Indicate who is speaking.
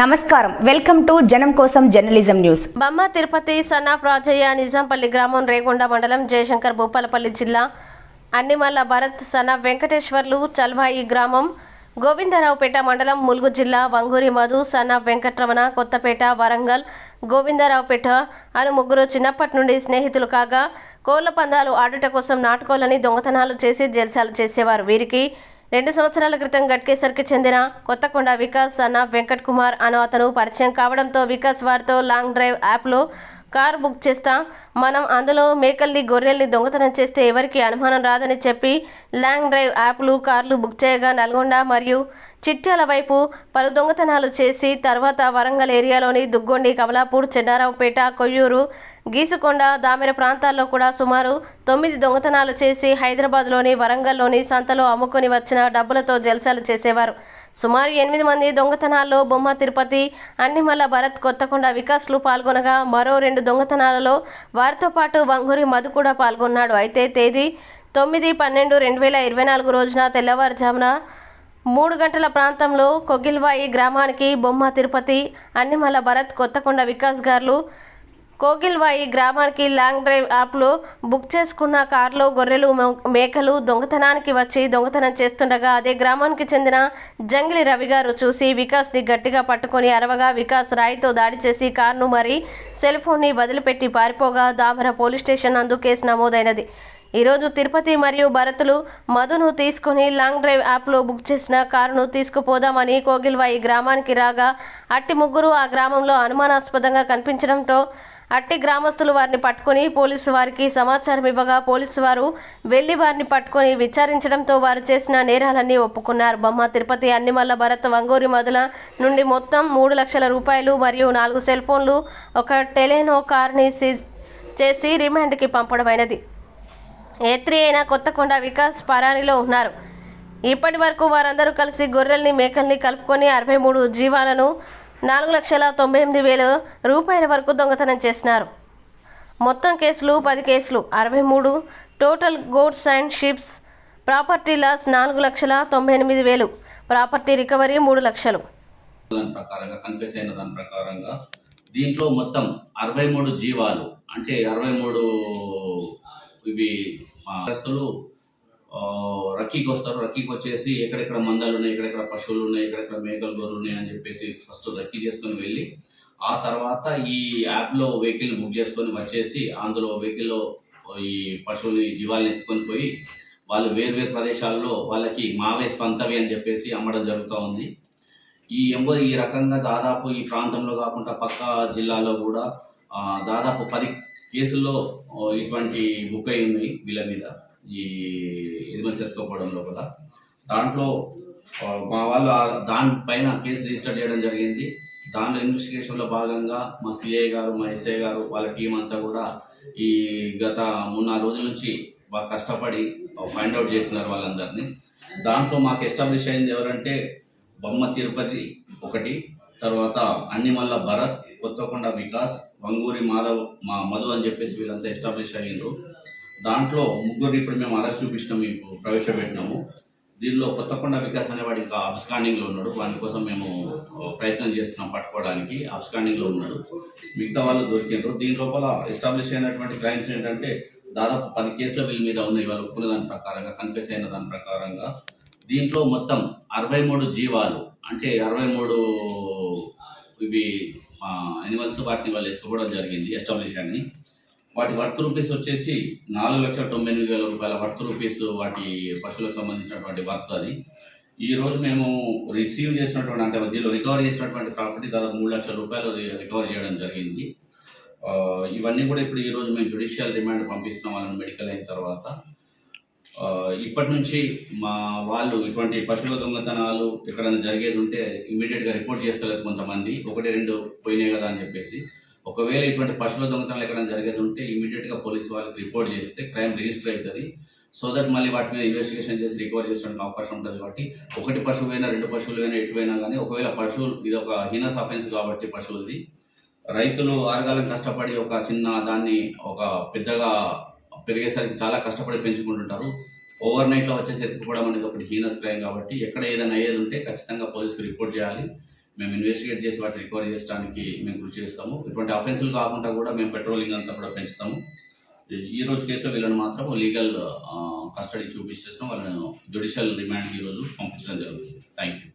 Speaker 1: నమస్కారం. Welcome to జనం కోసం journalism news.
Speaker 2: Bamma Tirupati son of Rajaiah Nizampalli గ్రామం రేగొండ మండలం జయశంకర్ భూపాలపల్లి జిల్లా అన్నిమల్ల భరత్ సన వెంకటేశ్వర్లు చల్వాయి గ్రామం గోవిందరావుపేట మండలం ములుగు జిల్లా వంగూరి మధు సన వెంకటరమణ కొత్తపేట వరంగల్ గోవిందరావుపేట అను ముగ్గురు చిన్నప్పటి నుండి స్నేహితులు కాగా కోళ్ళ పందాలు ఆడుట కోసం నాటుకోలని దొంగతనాలు చేసి జల్సాలు చేసేవారు. వీరికి రెండు సంవత్సరాల క్రితం గట్కేసర్కి చెందిన కొత్తకొండ వికాస్ అన్న వెంకట్ కుమార్ అను అతను పరిచయం కావడంతో వికాస్ వారితో లాంగ్ డ్రైవ్ యాప్లో కారు బుక్ చేస్తా. మనం అందులో మేకల్ని గొర్రెల్ని దొంగతనం చేస్తే ఎవరికి అనుమానం రాదని చెప్పి లాంగ్ డ్రైవ్ యాప్లు కార్లు బుక్ చేయగా నల్గొండ మరియు చిట్యాల వైపు పలు దొంగతనాలు చేసి తర్వాత వరంగల్ ఏరియాలోని దుగ్గొండి కమలాపూర్ చెన్నారావుపేట కొయ్యూరు గీసుకొండ దామెర ప్రాంతాల్లో కూడా సుమారు తొమ్మిది దొంగతనాలు చేసి హైదరాబాద్లోని వరంగల్లోని సంతలో అమ్ముకొని వచ్చిన డబ్బులతో జల్సాలు చేసేవారు. సుమారు ఎనిమిది మంది దొంగతనాల్లో బొమ్మ తిరుపతి అన్నిమల్ల భరత్ కొత్తకొండ వికాస్లు పాల్గొనగా మరో రెండు దొంగతనాలలో వారితో పాటు వంగూరి మధు కూడా పాల్గొన్నాడు. అయితే తేదీ తొమ్మిది పన్నెండు రెండు వేల ఇరవై నాలుగు రోజున తెల్లవారుజామున మూడు గంటల ప్రాంతంలో కొగిల్వాయి గ్రామానికి బొమ్మ తిరుపతి అన్నిమల్ల భరత్ కొత్తకొండ వికాస్ గారు కోగిల్వాయి గ్రామానికి లాంగ్ డ్రైవ్ యాప్లో బుక్ చేసుకున్న కారులో గొర్రెలు మేకలు దొంగతనానికి వచ్చి దొంగతనం చేస్తుండగా అదే గ్రామానికి చెందిన జంగిలి రవి గారు చూసి వికాస్ని గట్టిగా పట్టుకొని అరవగా వికాస్ రాయితో దాడి చేసి కారును మరి సెల్ ఫోన్ని వదిలిపెట్టి పారిపోగా దామర పోలీస్ స్టేషన్ నందు కేసు నమోదైనది. ఈరోజు తిరుపతి మరియు భరతులు మధును తీసుకుని లాంగ్ డ్రైవ్ యాప్లో బుక్ చేసిన కారును తీసుకుపోదామని కోగిల్వాయి గ్రామానికి రాగా అట్టి ముగ్గురు ఆ గ్రామంలో అనుమానాస్పదంగా కనిపించడంతో అట్టి గ్రామస్తులు వారిని పట్టుకొని పోలీసు వారికి సమాచారం ఇవ్వగా పోలీసు వారు వెళ్ళి వారిని పట్టుకొని విచారించడంతో వారు చేసిన నేరాలన్నీ ఒప్పుకున్నారు. బొమ్మ తిరుపతి అన్నిమల్ల భరత్ వంగూరి మొదల నుండి మొత్తం మూడు లక్షల రూపాయలు మరియు నాలుగు సెల్ ఫోన్లు ఒక టెలెనో కార్ని సీజ్ చేసి రిమాండ్కి పంపడమైనది. ఏత్రి అయిన కొత్తకొండ వికాస్ పరారీలో ఉన్నారు. ఇప్పటి వరకు వారందరూ కలిసి గొర్రెల్ని మేకల్ని కలుపుకొని అరవై మూడు జీవాలను నాలుగు లక్షల తొంభై ఎనిమిది వేల రూపాయల వరకు దొంగతనం చేసినారు. మొత్తం కేసులు పది కేసులు అరవై మూడు total goods and ships. Property loss నాలుగు లక్షల తొంభై ఎనిమిది వేలు ప్రాపర్టీ రికవరీ మూడు లక్షలు.
Speaker 3: దాని ప్రకారంగా అయిన దాని ప్రకారంగా దీంట్లో మొత్తం అరవై మూడు జీవాలు అంటే అరవై మూడు ఇవి రక్కీకి వస్తారు. రక్కీకి వచ్చేసి ఎక్కడెక్కడ మందాలు ఉన్నాయి ఎక్కడెక్కడ పశువులు ఉన్నాయి ఎక్కడెక్కడ మేకలు గొర్రెలు ఉన్నాయి అని చెప్పేసి ఫస్ట్ రక్కీ చేసుకొని వెళ్ళి ఆ తర్వాత ఈ యాప్లో వెహికల్ని బుక్ చేసుకొని వచ్చేసి అందులో వెహికల్లో ఈ పశువుని జీవాలను ఎత్తుకొని పోయి వాళ్ళు వేరు వేరు ప్రదేశాల్లో వాళ్ళకి మావే స్వంతవి అని చెప్పేసి అమ్మడం జరుగుతూ ఉంది. ఈ ఎంబో ఈ రకంగా దాదాపు ఈ ప్రాంతంలో కాకుండా పక్క జిల్లాలో కూడా దాదాపు పది కేసుల్లో ఇటువంటి బుక్ అయి ఉన్నాయి వీళ్ళ మీద. ఈ ఎనిమల్స్ ఎత్తుకోవడంలో లోపల. దాంట్లో మా వాళ్ళు దానిపైన కేసు రిజిస్టర్ చేయడం జరిగింది. దాంట్లో ఇన్వెస్టిగేషన్లో భాగంగా మా సిఐ గారు మా ఎస్ఐ గారు వాళ్ళ టీం అంతా కూడా ఈ గత మూడు నాలుగు రోజుల నుంచి బాగా కష్టపడి ఫైండ్ అవుట్ చేస్తున్నారు వాళ్ళందరినీ. దాంట్లో మాకు ఎస్టాబ్లిష్ అయింది ఎవరంటే బొమ్మ తిరుపతి ఒకటి తర్వాత అన్నిమల్ల భరత్ కొత్తకొండ వికాస్ వంగూరి మాధవ్ మా మధు అని చెప్పేసి వీళ్ళంతా ఎస్టాబ్లిష్ అయ్యిండ్రు. దాంట్లో ముగ్గురు ఇప్పుడు మేము అరెస్ట్ చూపించినాం మీకు ప్రవేశపెట్టినాము. దీనిలో కొత్తకొండ వికాస్ అనేవాడు ఇంకా అబ్స్కాండింగ్లో ఉన్నాడు. వాని కోసం మేము ప్రయత్నం చేస్తున్నాం పట్టుకోవడానికి. అబ్స్కాండింగ్లో ఉన్నాడు. మిగతా వాళ్ళు దొరికినారు దీని లోపల ఎస్టాబ్లిష్ అయినటువంటి క్రైమ్స్ ఏంటంటే దాదాపు పది కేసుల వీళ్ళ మీద ఉన్నాయి. వాళ్ళు ఒప్పుకున్న దాని ప్రకారంగా కన్ఫ్యూస్ అయిన దాని ప్రకారంగా. దీంట్లో మొత్తం అరవై మూడు జీవాలు అంటే అరవై మూడు ఇవి అనిమల్స్ వాటిని వాళ్ళు ఎత్తుకోవడం జరిగింది ఎస్టాబ్లిష్ అని వాటి వర్త్ రూపీస్ వచ్చేసి నాలుగు లక్షల తొంభై ఎనిమిది వేల రూపాయల వర్త్ రూపీస్ వాటి పశువులకు సంబంధించినటువంటి వర్త్ అది. ఈరోజు మేము రిసీవ్ చేసినటువంటి అంటే దీనిలో రికవరీ చేసినటువంటి ప్రాపర్టీ దాదాపు మూడు లక్షల రూపాయలు రికవర్ చేయడం జరిగింది. ఇవన్నీ కూడా ఇప్పుడు ఈ రోజు మేము జుడిషియల్ రిమాండ్ పంపిస్తున్నాం వాళ్ళని మెడికల్ అయిన తర్వాత. ఇప్పటి నుంచి మా వాళ్ళు ఇటువంటి పశువుల దొంగతనాలు ఎక్కడైనా జరిగేది ఉంటే ఇమీడియట్గా రిపోర్ట్ చేస్తలేదు కొంతమంది. ఒకటి రెండు పోయినాయి కదా అని చెప్పేసి. ఒకవేళ ఇటువంటి పశువుల దొంగతనాలు ఎక్కడైనా జరిగేది ఉంటే ఇమీడియట్గా పోలీస్ వాళ్ళకి రిపోర్ట్ చేస్తే క్రైమ్ రిజిస్టర్ అవుతుంది సో దట్ మళ్ళీ వాటి మీద ఇన్వెస్టిగేషన్ చేసి రికవర్ చేసడానికి అవకాశం ఉంటుంది కాబట్టి ఒకటి పశువు అయినా రెండు పశువులైనా ఎటువైనా కానీ ఒకవేళ పశువులు ఇది ఒక హీనస్ అఫెన్స్ కాబట్టి పశువులది. రైతులు ఆరగాలం కష్టపడి ఒక చిన్న దాన్ని ఒక పెద్దగా పెరిగేసరికి చాలా కష్టపడి పెంచుకుంటుంటారు. ఓవర్ నైట్లో వచ్చేసి ఎత్తుకోవడం అనేది ఒకటి హీనస్ క్రైమ్ కాబట్టి ఎక్కడ ఏదైనా అయ్యేది ఉంటే ఖచ్చితంగా పోలీసుకు రిపోర్ట్ చేయాలి. మేము ఇన్వెస్టిగేట్ చేసి వాటిని రికవరీ చేయడానికి మేము కృషి చేస్తాము. ఇటువంటి అఫెన్సులు కాకుండా కూడా మేము పెట్రోలింగ్ అంతా కూడా పెంచుతాము. ఈ- రోజు కేసులో వీళ్ళని మాత్రం లీగల్ కస్టడీ చూపించేస్తాం వాళ్ళని జ్యుడిషియల్ రిమాండ్కి ఈరోజు పంపించడం జరుగుతుంది. Thank you